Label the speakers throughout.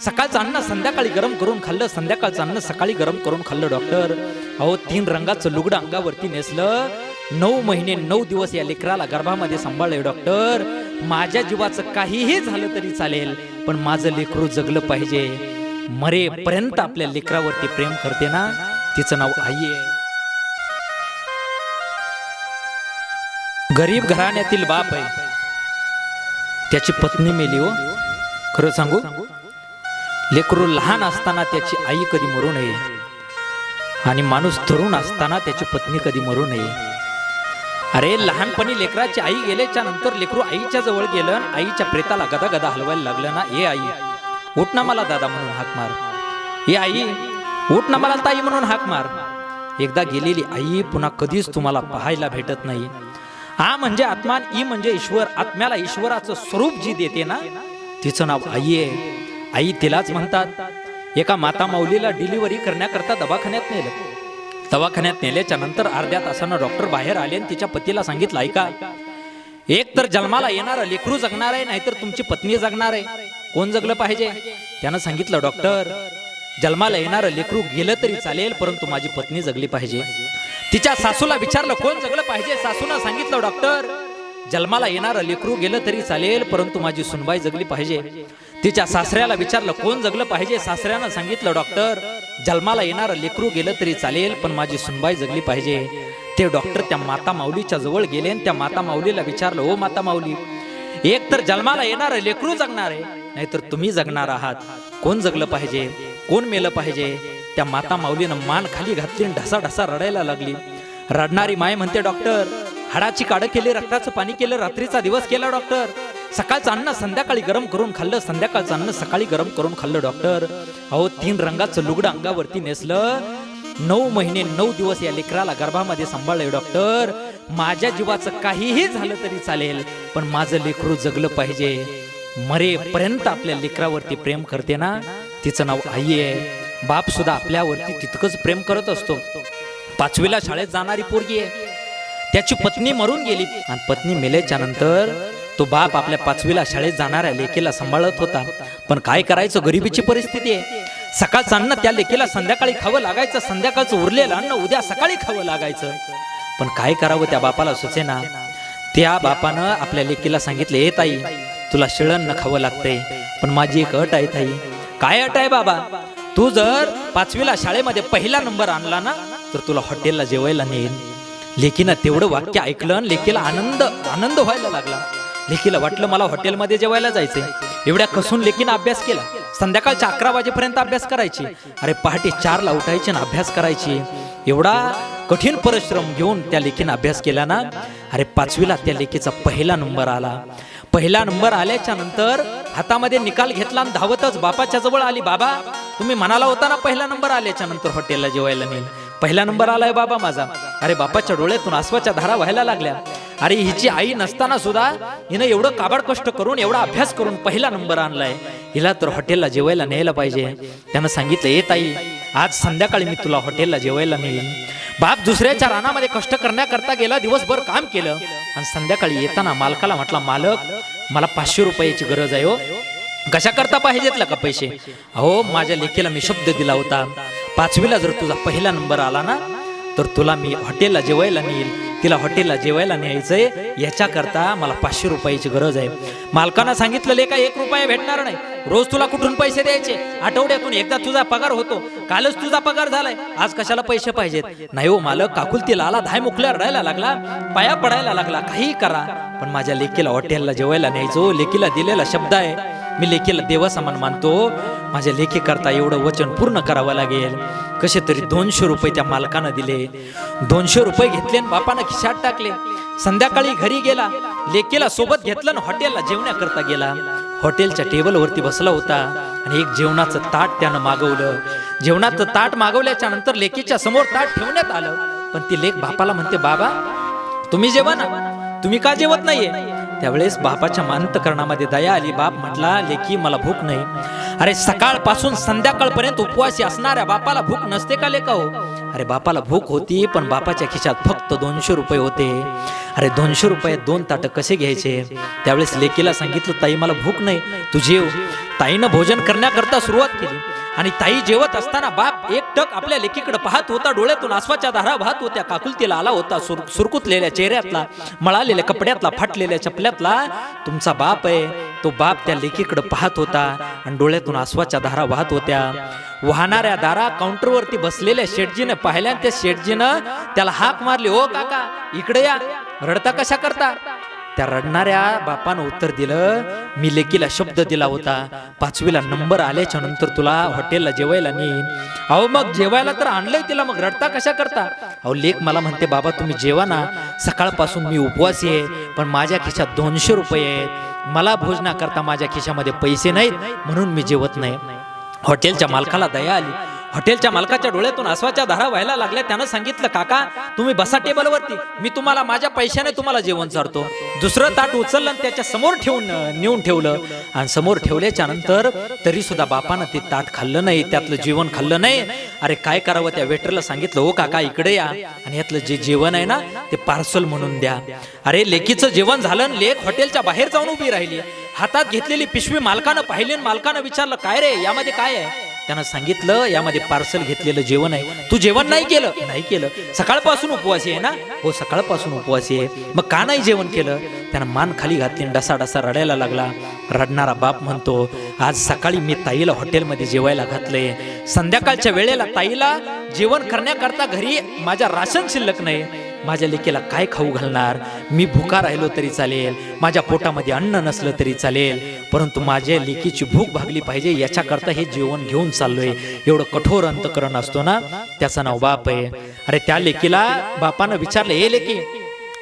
Speaker 1: सकाळचं अन्न संध्याकाळी गरम करून खाल्लं संध्याकाळचं अन्न सकाळी गरम करून खाल्लं डॉक्टर अहो तीन रंगाचं लुगडं अंगावरती नेसलं. नऊ महिने नऊ दिवस या लेकराला गर्भामध्ये सांभाळलंय डॉक्टर माझ्या जीवाचं काहीही झालं तरी चालेल पण माझं लेकरू जगलं पाहिजे. मरेपर्यंत आपल्या लेकरावरती प्रेम करते ना तिचं नाव आई आहे. गरीब घराण्यातील बाप आहे. त्याची पत्नी मेली हो. खरं सांगू? लेकरू लहान असताना त्याची आई कधी मरू नये आणि माणूस तरुण असताना त्याची पत्नी कधी मरू नये. अरे लहानपणी लेकराची आई गेल्याच्यानंतर लेकरू आईच्या जवळ गेलं आईच्या प्रेताला गदा गदा हलवायला लागलं ना ए आई उठ ना मला दादा म्हणून हाक मार. ए आई उठ ना मला ताई म्हणून हाक मार. एकदा गेलेली आई पुन्हा कधीच तुम्हाला पाहायला भेटत नाही. आ म्हणजे आत्मा ई म्हणजे ईश्वर. आत्म्याला ईश्वराचं स्वरूप जी देते ना तिचं नाव आई आहे. आई तिलाच म्हणतात एका माता माऊलीला डिलिव्हरी करण्याकरता दवाखान्यात नेलं. दवाखान्यात नेल्याच्या नंतर अर्ध्या तासानं डॉक्टर बाहेर आले आणि तिच्या पतीला सांगितलं ऐका एक तर जन्माला येणारं लेकरू जगणार आहे नाहीतर तुमची पत्नी जगणार आहे. कोण जगलं पाहिजे? त्यानं सांगितलं डॉक्टर जन्माला येणारं लेकरू गेलं तरी चालेल परंतु माझी पत्नी जगली पाहिजे. तिच्या सासूला विचारलं कोण जगलं पाहिजे? सासूनं सांगितलं डॉक्टर जन्माला येणारं लेकरू गेलं तरी चालेल परंतु माझी सुनबाई जगली पाहिजे. तिच्या सासऱ्याला विचारलं कोण जगलं पाहिजे? सासऱ्यानं सांगितलं डॉक्टर जन्माला येणारं लेकरू गेलं तरी चालेल पण माझी सुनबाई जगली पाहिजे. ते डॉक्टर त्या माता माऊलीच्या जवळ गेले आणि त्या माता माऊलीला विचारलं ओ माता माऊली एक तर जन्माला येणारं लेकरू जगणार आहे नाहीतर तुम्ही जगणार आहात. कोण जगलं पाहिजे? कोण मेलं पाहिजे? त्या माता माऊलीनं मान खाली घातली आणि ढसा ढसा रडायला लागली. रडणारी माय म्हणते डॉक्टर हाडाची काढं केली रक्ताचं पाणी केलं रात्रीचा दिवस केला डॉक्टर. सकाळचं अन्न संध्याकाळी गरम करून खाल्लं संध्याकाळचं अन्न सकाळी गरम करून खाल्लं डॉक्टर. अहो तीन रंगाचं लुगडं अंगावरती नेसलं. नऊ महिने नऊ दिवस या लेकराला गर्भामध्ये सांभाळलंय डॉक्टर. माझ्या जीवाचं काहीही झालं तरी चालेल पण माझं लेकरू जगलं पाहिजे. मरेपर्यंत आपल्या लेकरावरती प्रेम करते ना तिचं नाव आई आहे. बाप सुद्धा आपल्यावरती तितकंच प्रेम करत असतो. पाचवीला शाळेत जाणारी पोरगी आहे. त्याची पत्नी मरून गेली. आणि पत्नी मेल्याच्या नंतर तो बाप आपल्या पाचवीला शाळेत जाणाऱ्या लेकीला सांभाळत होता. पण काय करायचं? गरिबीची परिस्थिती आहे. सकाळचं अन्न त्या लेकीला संध्याकाळी खावं लागायचं. संध्याकाळचं उरलेलं अन्न उद्या सकाळी खावं लागायचं. पण काय करावं त्या बापाला सुचेना. त्या बापानं आपल्या लेकीला सांगितले ए ताई तुला शिळण न खावं लागतंय. पण माझी एक अट आहे ताई. काय अट आहे बाबा? तू जर पाचवीला शाळेमध्ये पहिला नंबर आणला ना तर तुला हॉटेलला जेवायला नेईल लेकीनं तेवढं वाक्य ऐकलं आणि लेकीला आनंद आनंद व्हायला लागला. लेकीला वाटलं मला हॉटेलमध्ये जेवायला जायचंय. एवढ्या कसून लेकीनं अभ्यास केला. संध्याकाळच्या अकरा वाजेपर्यंत अभ्यास करायची. अरे पहाटे चारला उठायची आणि अभ्यास करायची. एवढा कठीण परिश्रम घेऊन त्या लेखीनं अभ्यास केला ना अरे पाचवीला त्या लेखीचा पहिला नंबर आला. पहिला नंबर आल्याच्यानंतर हातामध्ये निकाल घेतला आणि धावतच बापाच्या जवळ आली बाबा तुम्ही म्हणाला होता ना पहिला नंबर आल्याच्यानंतर हॉटेलला जेवायला नेईल. पहिला नंबर आलाय बाबा माझा. अरे बापाच्या डोळ्यातून आसवाच्या धारा व्हायला लागल्या. अरे हिची आई नसताना सुद्धा हिनं एवढं काबाड कष्ट करून एवढा अभ्यास करून पहिला नंबर आणलाय. हिला तर हॉटेलला जेवायला न्यायला पाहिजे. त्यानं सांगितलं ये ताई आज संध्याकाळी मी तुला हॉटेलला जेवायला नेईन. बाप दुसऱ्याच्या रानामध्ये कष्ट करण्याकरता गेला दिवसभर काम केलं. आणि संध्याकाळी येताना मालकाला म्हटला मालक मला पाचशे रुपयाची गरज आहे हो. कशा करता पाहिजेतला का पैसे? अहो माझ्या लेखीला मी शब्द दिला होता. पाचवीला जर तुझा पहिला नंबर आला ना तर तुला मी हॉटेलला जेवायला नेईल. तिला हॉटेलला जेवायला न्यायचंय. याच्याकरता मला पाचशे रुपयाची गरज आहे. मालकानं सांगितलं लेका एक रुपया भेटणार नाही. रोज तुला कुठून पैसे द्यायचे? आठवड्यातून एकदा तुझा पगार होतो. कालच तुझा पगार झालाय. आज कशाला पैसे पाहिजेत? नाही हो मालक काकुलतीला आला धाय मुकल्या रडायला लागला पाया पडायला लागला. काही करा. पण माझ्या लेकीला हॉटेलला जेवायला न्यायचो. लेकीला दिलेला शब्द आहे. मी लेकीला देवासमान मानतो. माझ्या लेखीकरता एवढं वचन पूर्ण करावं लागेल. कसे तरी दोनशे रुपये त्या मालकानं दिले. दोनशे रुपये घेतले आणि बापानं खिशात टाकले. संध्याकाळी घरी गेला. लेकीला सोबत घेतलं आणि हॉटेलला जेवण्याकरता गेला. हॉटेलच्या टेबलवरती बसला होता आणि एक जेवणाचं ताट त्यानं मागवलं. जेवणाचं ताट मागवल्याच्या नंतर लेकीच्या समोर ताट ठेवण्यात आलं. पण ती लेख बापाला म्हणते बाबा तुम्ही जेवा ना. तुम्ही का जेवत नाहीये? त्यावेळेस बापाच्या मांतकरणामध्ये दया आली. बाप म्हटला लेकी मला भूक नाही. अरे सकाळपासून संध्याकाळपर्यंत उपवासी असणाऱ्या बापाला भूक नसते का लेका हो? अरे बापाला भूक होती पण बापाच्या खिशात फक्त दोनशे रुपये होते. अरे दोनशे रुपये दोन ताटं कसे घ्यायचे? त्यावेळेस लेकीला सांगितलं ताई मला भूक नाही. तू जेव. ताईनं भोजन करण्याकरता सुरुवात केली. आणि ताई जेवत असताना बाप एक टक आपल्या लेकीकडे पाहत होता डोळ्यातून आसवाच्या धारा वाहत होत्या. काकुलतीला आला होता सुर सुरकुतलेल्या चेहऱ्यातला मळालेल्या कपड्यातला फाटलेल्या चपल्यातला तुमचा बाप आहे. तो बाप त्या लेकीकडे पाहत होता आणि डोळ्यातून आसवाच्या धारा वाहत होत्या. वाहणाऱ्या दारा काउंटरवरती बसलेल्या शेटजीने पाहिल्या त्या शेटजीनं त्याला हाक मारली ओ काका इकडे या. रडता कशा करता? त्या रडणाऱ्या बापानं उत्तर दिलं मी लेकीला शब्द दिला होता. पाचवीला नंबर आल्याच्यानंतर तुला हॉटेलला जेवायला नेईन. अहो मग जेवायला तर आणलंय तिला. मग रडता कशा करता? अहो लेख मला म्हणते बाबा तुम्ही जेवा ना. सकाळपासून मी उपवासी आहे पण माझ्या खिशात दोनशे रुपये आहेत. मला भोजनाकरता माझ्या खिशामध्ये पैसे नाहीत म्हणून मी जेवत नाही. हॉटेलच्या मालकाला दया आली. हॉटेलच्या मालकाच्या डोळ्यातून आसवाच्या धारा व्हायला लागल्या. त्यानं सांगितलं काका तुम्ही बसा टेबलवरती. मी तुम्हाला माझ्या पैशाने तुम्हाला जेवण चारतो. दुसरं ताट उचललं आणि त्याच्यासमोर ठेवून नेऊन ठेवलं. आणि समोर ठेवल्याच्या नंतर तरी सुद्धा बापानं ते ताट खाल्लं नाही त्यातलं जेवण खाल्लं नाही. अरे काय करावं त्या वेटरला सांगितलं हो काका इकडे या. आणि यातलं जे जेवण आहे ना ते पार्सल म्हणून द्या. अरे लेकीचं जेवण झालं आणि लेक हॉटेलच्या बाहेर जाऊन उभी राहिली. हातात घेतलेली पिशवी मालकानं पाहिली आणि मालकानं विचारलं काय रे यामध्ये काय आहे? त्यानं सांगितलं यामध्ये पार्सल घेतलेलं जेवण आहे. तू जेवण नाही केलं? नाही केलं. सकाळपासून उपवासी आहे ना? हो सकाळपासून उपवासी आहे. मग का नाही जेवण केलं? त्यानं मान खाली घातली डसा डसा रडायला लागला. रडणारा बाप म्हणतो आज सकाळी मी ताईला हॉटेलमध्ये जेवायला घातले. संध्याकाळच्या वेळेला ताईला जेवण करण्याकरता घरी माझ्या राशन शिल्लक नाही. माझ्या लेकीला काय खाऊ घालणार? मी भुका राहिलो तरी चालेल. माझ्या पोटामध्ये अन्न नसलं तरी चालेल. परंतु माझ्या लेकीची भूक भागली पाहिजे याच्याकरता हे जेवण घेऊन चाललोय. एवढं कठोर अंतकरण असतो ना? त्याचं नाव बाप आहे. अरे त्या लेकीला बापानं विचारलं हे लेकी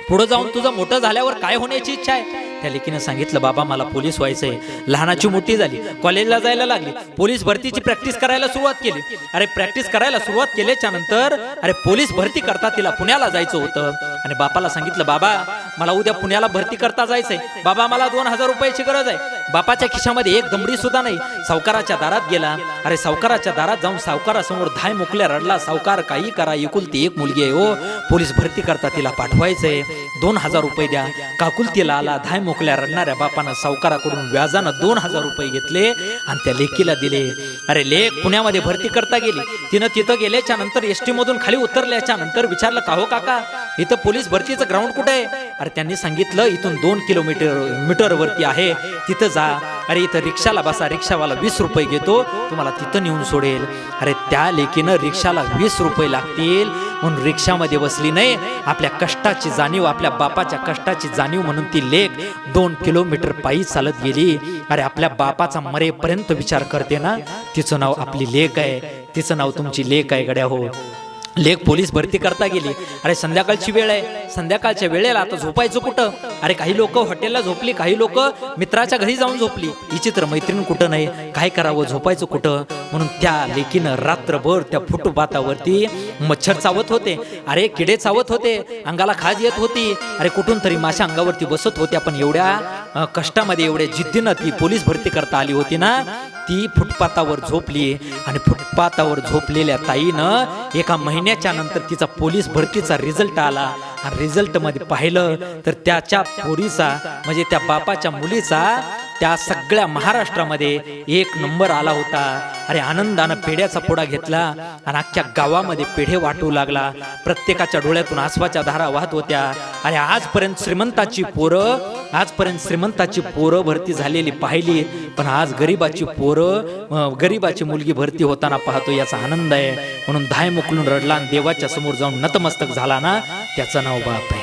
Speaker 1: पुढे जाऊन तुझं मोठं झाल्यावर काय होण्याची इच्छा आहे? त्या लेकीनं सांगितलं बाबा मला पोलीस व्हायचंय. लहानाची मोठी झाली. कॉलेजला जायला लागली. पोलीस भरतीची प्रॅक्टिस करायला सुरुवात केली. अरे प्रॅक्टिस करायला सुरुवात केल्याच्यानंतर अरे पोलीस भरती करता तिला पुण्याला जायचं होतं. आणि बापाला सांगितलं बाबा मला उद्या पुण्याला भरती करता जायचंय. बाबा मला दोन हजार रुपयाची गरज आहे. बापाच्या खिशामध्ये एक दमडी सुद्धा नाही. सावकाराच्या दारात गेला. अरे सावकाराच्या दारात जाऊन सावकारासमोर धाय मुकल्या रडला. सावकार काही करा एकुलती एक मुलगी आहे हो. पोलीस भरती करता तिला पाठवायचंय. दोन हजार रुपये द्या. काकुलतीला आला. धाय मोकल्या रडणाऱ्या बापानं सावकाराकडून व्याजानं दोन हजार रुपये घेतले आणि त्या लेकीला दिले. अरे लेख पुण्यामध्ये भरती करता गेली. तिनं तिथं गेल्याच्यानंतर एस टी मधून खाली उतरल्याच्या नंतर विचारलं का हो काका? इथं पोलीस भरतीचं ग्राउंड कुठे आहे? अरे त्यांनी सांगितलं इथून दोन किलोमीटर मीटरवरती आहे. तिथं जा. अरे इथं रिक्षाला बसा. रिक्षावाला वीस रुपये घेतो. तुम्हाला तिथं नेऊन सोडेल. अरे त्या लेकीनं रिक्षाला वीस रुपये लागतील. म्हणून रिक्षामध्ये बसली नाही. आपल्या कष्टाची जाणीव आपल्या बापाच्या कष्टाची जाणीव म्हणून ती लेक दोन किलोमीटर पायी चालत गेली. अरे आपल्या बापाचा मरेपर्यंत विचार करते ना. तिचं नाव आपली लेक आहे. तिचं नाव तुमची लेक आहे गड्या हो. लेख पोलीस भरती करता गेली. अरे संध्याकाळची वेळ आहे. संध्याकाळच्या वेळेला आता झोपायचं कुठं? अरे काही लोक हॉटेलला झोपली काही लोक मित्राच्या घरी जाऊन झोपली. ही चित्र मैत्रीण कुठं नाही? काय करावं? झोपायचं कुठं? म्हणून त्या लेकीनं रात्रभर त्या फुटपाथावरती मच्छर चावत होते. अरे किडे चावत होते. अंगाला खाज येत होती. अरे कुठून तरी माशा अंगावरती बसत होत्या पण एवढ्या कष्टामध्ये एवढ्या जिद्दीनं ती पोलीस भरती करता आली होती ना ती फुटपाथावर झोपली आणि फुटपाथावर झोपलेल्या ताईनं एका महिन्याच्या नंतर तिचा पोलीस भरतीचा रिझल्ट आला. आणि रिझल्टमध्ये पाहिलं तर त्याच्या पोरीचा म्हणजे त्या बापाच्या मुलीचा त्या सगळ्या महाराष्ट्रामध्ये एक नंबर आला होता. अरे आनंदानं पेढ्याचा पोडा घेतला आणि अख्ख्या गावामध्ये पेढे वाटू लागला. प्रत्येकाच्या डोळ्यातून आसवाच्या धारा वाहत होत्या. अरे आजपर्यंत श्रीमंताची पोरं आजपर्यंत श्रीमंताची पोरं भरती झालेली पाहिली. पण आज गरीबाची पोरं गरिबाची गरीबाची मुलगी भरती होताना पाहतो याचा आनंद आहे. म्हणून धाय मोकलून रडला आणि देवाच्या समोर जाऊन नतमस्तक झाला ना त्याचं नाव बाप आहे.